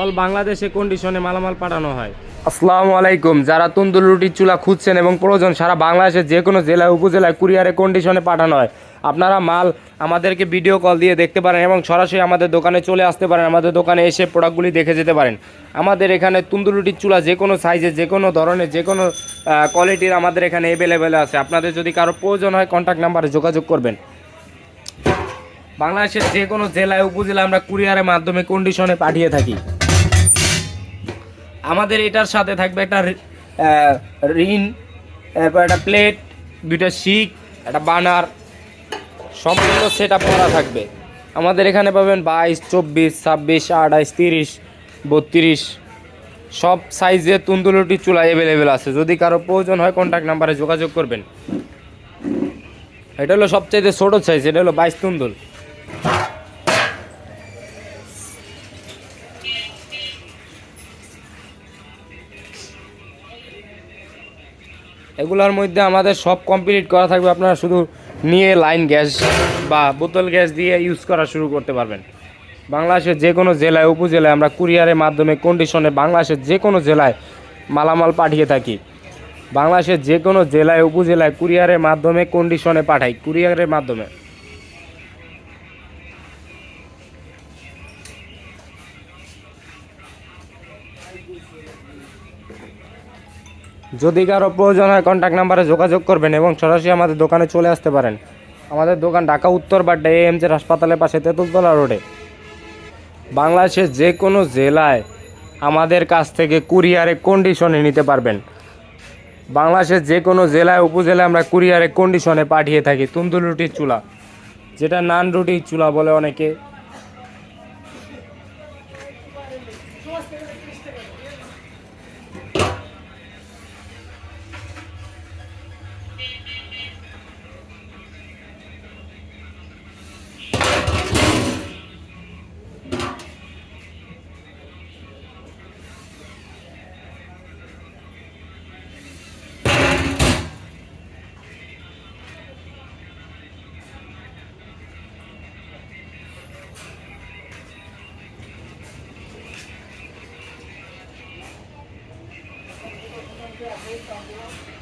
All বাংলাদেশে কন্ডিশনে মালামাল পাঠানো হয়। আসসালামু আলাইকুম। যারা তন্দুর রুটির চুলা খুঁজছেন এবং প্রয়োজন, সারা বাংলাদেশের যে কোনো জেলায়, উপজেলায়, কুরিয়ারে কন্ডিশনে পাঠানো হয়। আপনারা মাল আমাদেরকে ভিডিও কল দিয়ে দেখতে পারেন এবং সরাসরি আমাদের দোকানে চলে আসতে পারেন। আমাদের দোকানে এসে প্রোডাক্টগুলি দেখে যেতে পারেন। আমাদের এখানে তন্দুর রুটির চুলা যে কোনো সাইজে যে কোনো ধরনের, যে কোনো কোয়ালিটির আমাদের এখানে অ্যাভেলেবেল আছে। আপনাদের যদি কারও প্রয়োজন হয় কন্ট্যাক্ট নাম্বারে যোগাযোগ করবেন। বাংলাদেশের যে কোনো জেলায় উপজেলা আমরা কুরিয়ারের মাধ্যমে কন্ডিশনে পাঠিয়ে থাকি। আমাদের এটার সাথে থাকবে একটা রিন তারপর একটা প্লেট দুইটা শিক, একটা বানার সম্পূর্ণ সেট আপ করা থাকবে। আমাদের এখানে পাবেন বাইশ, চব্বিশ, ছাব্বিশ আঠাইশ তিরিশ, বত্রিশ, সব সাইজের তুন্দুলুটি চুলা অ্যাভেলেবেল আছে। যদি কারও প্রয়োজন হয় কন্ট্যাক্ট নাম্বারে যোগাযোগ করবেন। এটা হলো সবচাইতে ছোটো সাইজ এটা হলো বাইশ তুন্দুল। এগুলোর মধ্যে আমাদের সব কমপ্লিট করা থাকবে। আপনারা শুধু নিয়ে লাইন গ্যাস বা বোতল গ্যাস দিয়ে ইউজ করা শুরু করতে পারবেন। বাংলাদেশের যে কোনো জেলায়, উপজেলায় আমরা কুরিয়ারের মাধ্যমে কন্ডিশনে বাংলাদেশের যে কোনো জেলায় মালামাল পাঠিয়ে থাকি। বাংলাদেশের যে কোনো জেলায়, উপজেলায় কুরিয়ারের মাধ্যমে কন্ডিশনে পাঠাই। কুরিয়ারের মাধ্যমে। যদি কারও প্রয়োজন হয় কন্ট্যাক্ট নাম্বারে যোগাযোগ করবেন এবং সরাসরি আমাদের দোকানে চলে আসতে পারেন। আমাদের দোকান ঢাকা উত্তর বাড্ডা এএমজের হাসপাতালের পাশে তেঁতুলতলা রোডে। বাংলাদেশের যে কোনো জেলায় আমাদের কাছ থেকে কুরিয়ারে কন্ডিশনে নিতে পারবেন। বাংলাদেশের যে কোনো জেলায়, উপজেলায় আমরা কুরিয়ারে কন্ডিশনে পাঠিয়ে থাকি তুন্দুল রুটির চুলা। যেটা নান রুটির চুলা বলে অনেকে। Obrigado.